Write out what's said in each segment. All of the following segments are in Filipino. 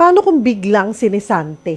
paano kung biglang sinisante?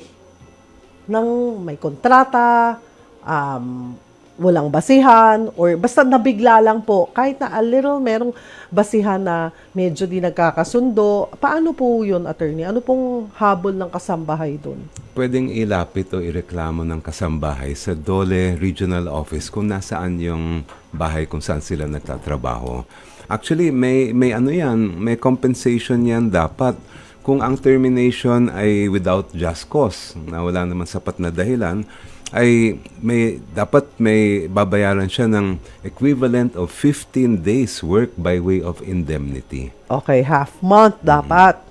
Nang may kontrata, um, walang basihan, or basta nabigla lang po, kahit na a little merong basihan na medyo di nagkakasundo, paano po yun, attorney? Ano pong habol ng kasambahay doon? Pwedeng ilapit o ireklamo ng kasambahay sa Dole Regional Office kung nasaan yung bahay kung saan sila nagtatrabaho. Actually, may, may ano yan, may compensation yan dapat. Kung ang termination ay without just cause, na wala naman sapat na dahilan, ay may dapat may babayaran siya ng equivalent of 15 days work by way of indemnity. Okay, half month dapat.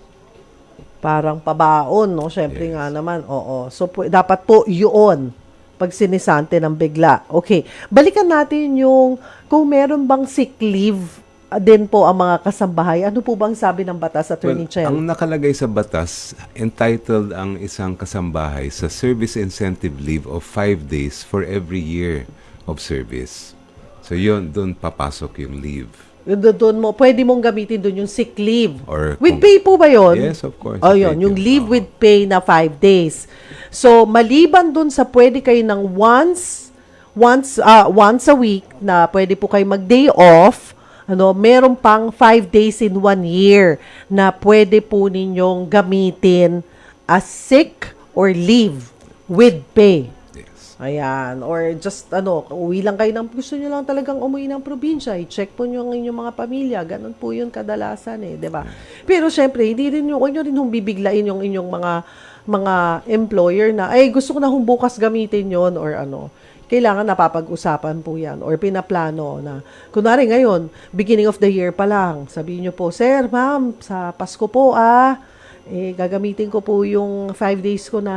Parang pabaon, no? Siyempre nga naman, oo. So, pu- dapat po yun pag sinisante ng bigla. Okay, balikan natin yung kung meron bang sick leave din po ang mga kasambahay. Ano po bang sabi ng batas, Attorney Well, Chel? ang nakalagay sa batas, entitled ang isang kasambahay sa service incentive leave of five days for every year of service. So yun, doon papasok yung leave. Doon mo, pwede mong gamitin doon yung sick leave. Or with kung- pay po ba yun? Yes, of course. Oh, yun. Yung leave Oo. with pay na five days. So, maliban dun sa pwede kayo ng once, once, ah, once a week na pwede po kayo mag-day off, ano, meron pang five days in one year na pwede po ninyong gamitin as sick or leave with pay. Yes. Ayan. Or just, ano, uwi lang kayo ng, gusto nyo lang talagang umuwi ng probinsya. I-check po nyo ang inyong mga pamilya. Ganon po yun kadalasan eh, di ba? Pero syempre, hindi rin nyo, huwag nyo rin hong bibiglain yung inyong mga, mga employer na, ay, gusto ko na hong bukas gamitin yon or ano. Kailangan napapag-usapan po yan or pinaplano na, kunwari ngayon, beginning of the year pa lang, sabihin nyo po, Sir, ma'am, sa Pasko po ah, eh, gagamitin ko po yung five days ko na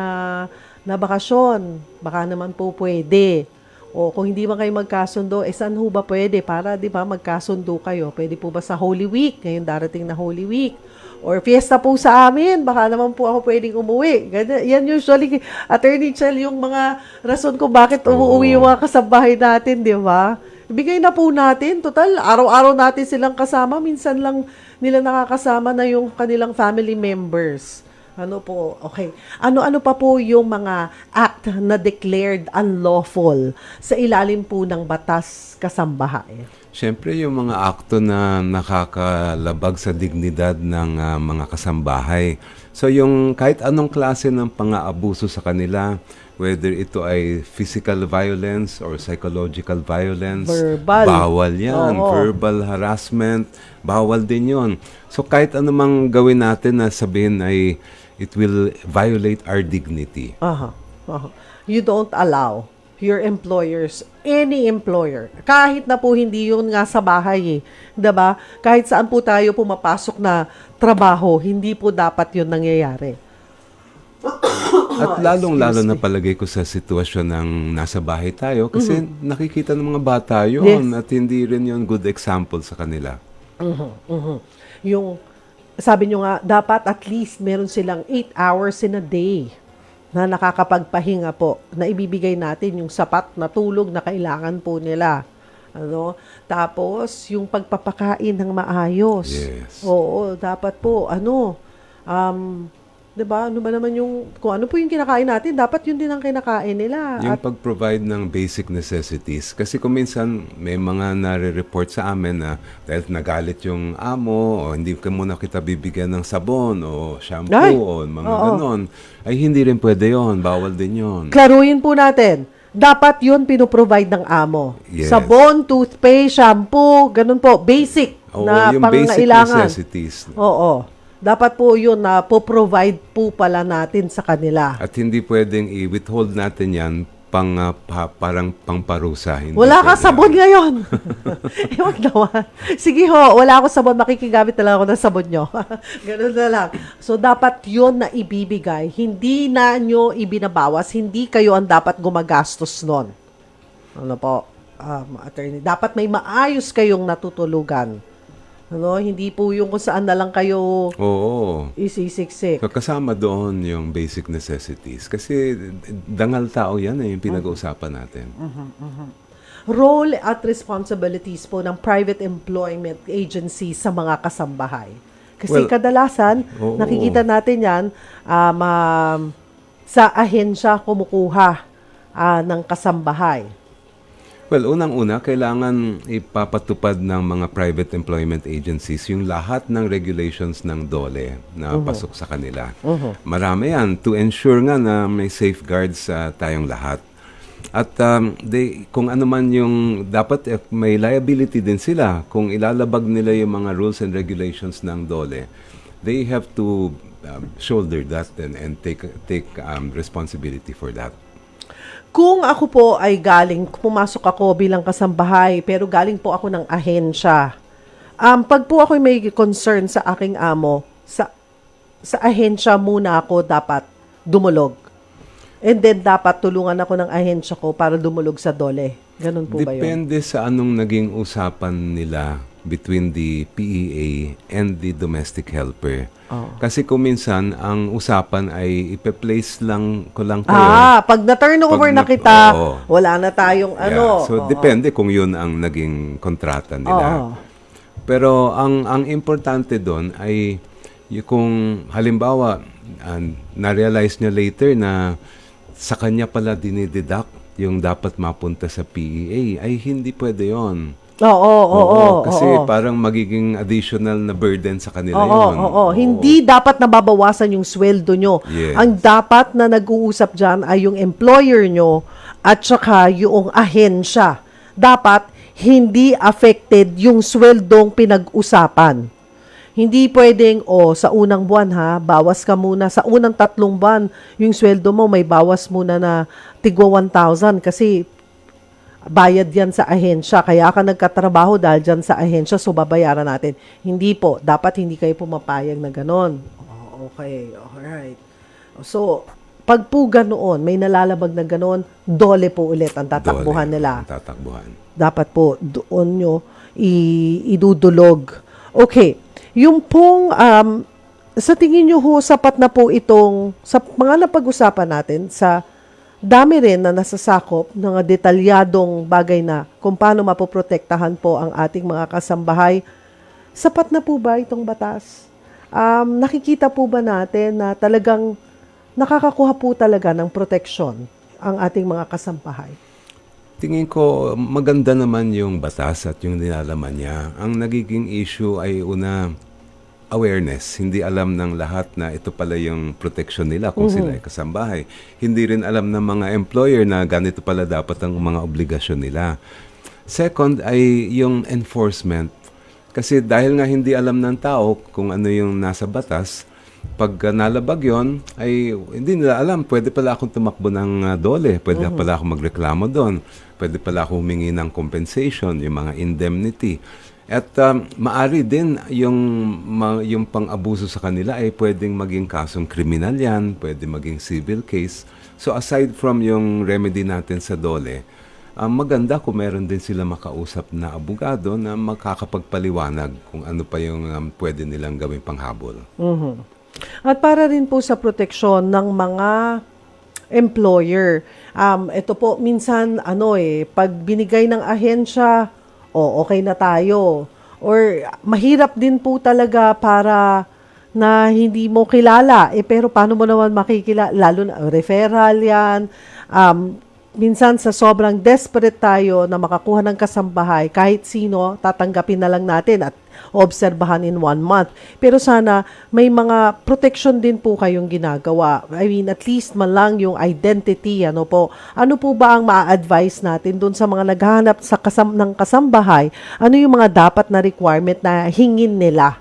na bakasyon. Baka naman po pwede. O kung hindi man kayo magkasundo, eh saan ho ba pwede? Para, di ba, magkasundo kayo. Pwede po ba sa Holy Week? Ngayon darating na Holy Week. Or fiesta po sa amin, baka naman po ako pwedeng umuwi. Ganyan, yan usually, Attorney Chel, yung mga rason kung bakit umuwi yung mga kasabahay natin, di ba? Ibigay na po natin. Total, araw-araw natin silang kasama. Minsan lang nila nakakasama na yung kanilang family members. Ano po? Okay. Ano-ano pa po yung mga act na declared unlawful sa ilalim po ng batas kasambahay? Siyempre, yung mga akto na nakakalabag sa dignidad ng ah, mga kasambahay. So, yung kahit anong klase ng pang-aabuso sa kanila, whether ito ay physical violence or psychological violence, Verbal. bawal yan. Oo. Verbal harassment, bawal din yon. So, kahit anumang gawin natin na sabihin ay it will violate our dignity. Aha. aha. You don't allow your employers, any employer, kahit na po hindi yun nga sa bahay eh. 'di ba? Kahit saan po tayo pumapasok na trabaho, hindi po dapat yun nangyayari. At lalong-lalo na palagay ko sa sitwasyon ng nasa bahay tayo kasi nakikita ng mga bata yun Mm-hmm. Yes. at hindi rin yun good example sa kanila. Mhm. Yung, sabi nyo nga, dapat at least meron silang 8 hours in a day na nakakapagpahinga po, na ibibigay natin yung sapat na tulog na kailangan po nila. Ano? Tapos, yung pagpapakain ng maayos. Yes. Oo, dapat po, ano, um, 'di ba? Ano ba naman yung kung ano po yung kinakain natin, dapat yun din ang kinakain nila. Yung At pag-provide ng basic necessities. Kasi kung minsan may mga nare-report sa amin na dahil nagalit yung amo o hindi ka muna kita bibigyan ng sabon o shampoo Ay! o mga Oo. ganon, ay hindi rin pwede yon Bawal din yon klaruhin po natin. Dapat yun pinoprovide ng amo. Yes. Sabon, toothpaste, shampoo, ganun po. Basic Oo, na yung basic pangailangan. necessities. Oo. Dapat po yun na po-provide po pala natin sa kanila. At hindi pwedeng i-withhold natin yan pang, ah, pa- parang pangparusa. Hindi Wala ka sabon yun. ngayon. wag naman. Sige ho, wala ako sabon. Makikigamit na lang ako ng sabon nyo. Ganun na lang. So, dapat yon na ibibigay. Hindi na nyo ibinabawas. Hindi kayo ang dapat gumagastos nun. Ano po, um, attorney. Dapat may maayos kayong natutulugan. Ano, hindi po yung kung saan na lang kayo Oo. isisiksik. So, kasama doon yung basic necessities. Kasi dangal tao yan eh, yung pinag-uusapan natin. role at responsibilities po ng private employment agency sa mga kasambahay. Kasi Well, kadalasan, oo. nakikita natin yan, um, um, sa ahensya kumukuha ah, ng kasambahay. Well, unang-una, kailangan ipapatupad ng mga private employment agencies yung lahat ng regulations ng DOLE na pasok sa kanila. Marami yan to ensure nga na may safeguards sa tayong lahat. At um, they, kung ano man yung dapat eh, may liability din sila kung ilalabag nila yung mga rules and regulations ng DOLE. They have to um, shoulder that and, and take take um, responsibility for that. Kung ako po ay galing, pumasok ako bilang kasambahay, pero galing po ako ng ahensya. Um, pag po ako may concern sa aking amo, sa, sa ahensya muna ako dapat dumulog. And then dapat tulungan ako ng ahensya ko para dumulog sa dole. Ganun po ba yun? Depende sa anong naging usapan nila between the PEA and the domestic helper. Oh. Kasi kung minsan, ang usapan ay ipe-place lang ko lang kayo. Ah, pag na-turn over Pag na na- kita, oo. wala na tayong Yeah. ano. So, Oo. depende kung yun ang naging kontrata nila. Oo. Pero ang ang importante doon ay kung halimbawa ah, na-realize niya later na sa kanya pala dinideduct yung dapat mapunta sa PEA ay hindi pwede yon. Oo, oo, oo. kasi oo. parang magiging additional na burden sa kanila Oo, yun. oo, Hindi dapat nababawasan yung sweldo nyo. Yes. Ang dapat na nag-uusap dyan ay yung employer nyo at saka yung ahensya. Dapat hindi affected yung sweldong pinag-usapan. Hindi pwedeng, oh, sa unang buwan ha, bawas ka muna. Sa unang tatlong buwan, yung sweldo mo may bawas muna na tigwa 1,000 kasi bayad yan sa ahensya. Kaya ka nagkatrabaho dahil dyan sa ahensya, so babayaran natin. Hindi po. Dapat hindi kayo pumapayag na ganon. Oh, okay. Alright. So, pag po ganoon, may nalalabag na ganon, dole po ulit ang tatakbuhan Dole, nila ang Tatakbuhan. dapat po doon nyo i- idudulog. Okay. Yung pong, um, sa tingin nyo ho, sapat na po itong, sa mga napag-usapan natin, sa dami rin na nasasakop ng detalyadong bagay na kung paano mapoprotektahan po ang ating mga kasambahay, sapat na po ba itong batas? Um, nakikita po ba natin na talagang nakakakuha po talaga ng proteksyon ang ating mga kasambahay? Tingin ko maganda naman yung batas at yung nilalaman niya. Ang nagiging issue ay una awareness. Hindi alam ng lahat na ito pala yung protection nila kung sila ay kasambahay. Hindi rin alam ng mga employer na ganito pala dapat ang mga obligasyon nila. Second ay yung enforcement. Kasi dahil nga hindi alam ng tao kung ano yung nasa batas, pag nalabag yon ay hindi nila alam, pwede pala akong tumakbo ng uh, dole, pwede pala akong magreklamo doon, pwede pala akong humingi ng compensation, yung mga indemnity. At um, maari din yung, yung pang-abuso sa kanila ay pwedeng maging kasong kriminal yan, pwede maging civil case. So aside from yung remedy natin sa dole, ang maganda kung meron din sila makausap na abogado na makakapagpaliwanag kung ano pa yung um, pwede nilang gawing panghabol. Mhm. At para rin po sa proteksyon ng mga employer. Um, ito po, minsan, ano eh, pag binigay ng ahensya, o okay na tayo. Or mahirap din po talaga para na hindi mo kilala. Eh, pero paano mo naman makikilala? Lalo na referral yan. Um, minsan sa sobrang desperate tayo na makakuha ng kasambahay, kahit sino, tatanggapin na lang natin at obserbahan in one month. Pero sana may mga protection din po kayong ginagawa. I mean, at least man lang yung identity, ano po. Ano po ba ang ma-advise natin dun sa mga naghahanap sa kasam ng kasambahay? Ano yung mga dapat na requirement na hingin nila?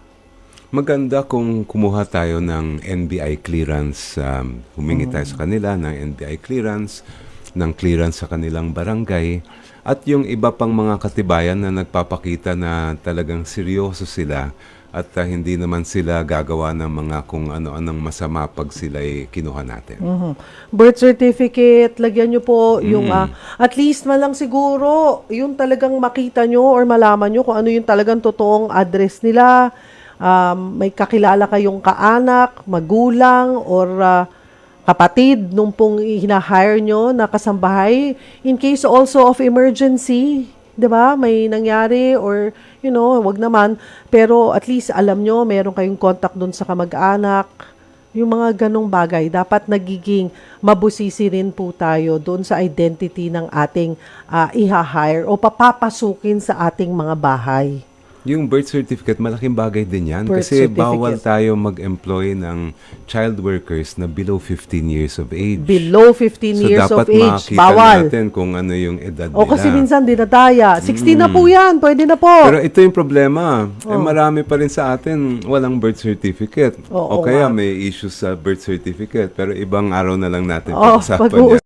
Maganda kung kumuha tayo ng NBI clearance, um, humingi tayo sa kanila ng NBI clearance, ng clearance sa kanilang barangay, at yung iba pang mga katibayan na nagpapakita na talagang seryoso sila at uh, hindi naman sila gagawa ng mga kung ano-anong masama pag sila ay kinuha natin. Mhm. Birth certificate, lagyan nyo po yung, ah, at least man lang siguro, yung talagang makita nyo or malaman nyo kung ano yung talagang totoong address nila. Um, may kakilala kayong kaanak, magulang, or ah, kapatid nung pong hina-hire nyo na kasambahay. In case also of emergency, 'di ba? May nangyari or you know, wag naman, pero at least alam nyo, meron kayong contact doon sa kamag-anak. Yung mga ganong bagay, dapat nagiging mabusisi rin po tayo doon sa identity ng ating ah, iha-hire o papapasukin sa ating mga bahay. Yung birth certificate, malaking bagay din yan. Birth kasi bawal tayo mag-employ ng child workers na below 15 years of age. Below 15 so, years of age, bawal. natin kung ano yung edad O kasi nila. minsan dinadaya. 16 na po yan, pwede na po. Pero ito yung problema. Eh, Oh. marami pa rin sa atin walang birth certificate. Oo o kaya nga. may issues sa birth certificate. Pero ibang araw na lang natin Oh, pag-usapan yan.